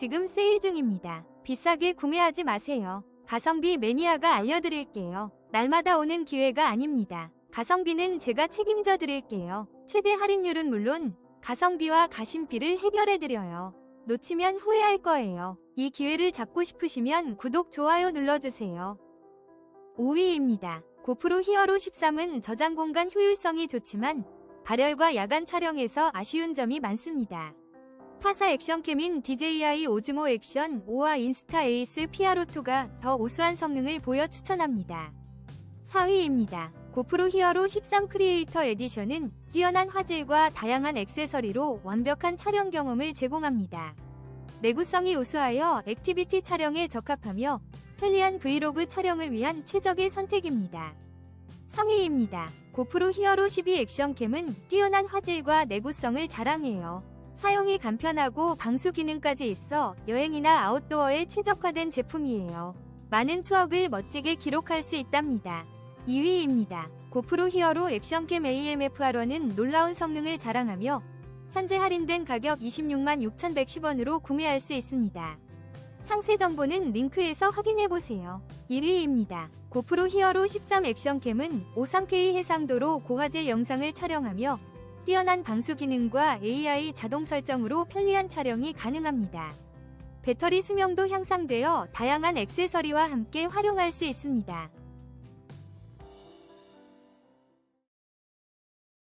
지금 세일 중입니다. 비싸게 구매하지 마세요. 가성비 매니아가 알려드릴게요. 날마다 오는 기회가 아닙니다. 가성비는 제가 책임져 드릴게요. 최대 할인율은 물론 가성비와 가심비를 해결해 드려요. 놓치면 후회할 거예요. 이 기회를 잡고 싶으시면 구독, 좋아요 눌러주세요. 5위입니다. 고프로 히어로 13은 저장 공간 효율성이 좋지만 발열과 야간 촬영에서 아쉬운 점이 많습니다. 타사 액션캠인 DJI 오즈모 액션 5와 인스타 에이스 PRO2가 더 우수한 성능을 보여 추천합니다. 4위입니다. 고프로 히어로 13 크리에이터 에디션은 뛰어난 화질과 다양한 액세서리로 완벽한 촬영 경험을 제공합니다. 내구성이 우수하여 액티비티 촬영에 적합하며 편리한 브이로그 촬영을 위한 최적의 선택입니다. 3위입니다. 고프로 히어로 12 액션캠은 뛰어난 화질과 내구성을 자랑해요. 사용이 간편하고 방수 기능까지 있어 여행이나 아웃도어에 최적화된 제품이에요. 많은 추억을 멋지게 기록할 수 있답니다. 2위입니다. 고프로 히어로 액션캠 AMFR1은 놀라운 성능을 자랑하며 현재 할인된 가격 26만 6,110원으로 구매할 수 있습니다. 상세 정보는 링크에서 확인해보세요. 1위입니다. 고프로 히어로 13 액션캠은 53K 해상도로 고화질 영상을 촬영하며 뛰어난 방수 기능과 AI 자동 설정으로 편리한 촬영이 가능합니다. 배터리 수명도 향상되어 다양한 액세서리와 함께 활용할 수 있습니다.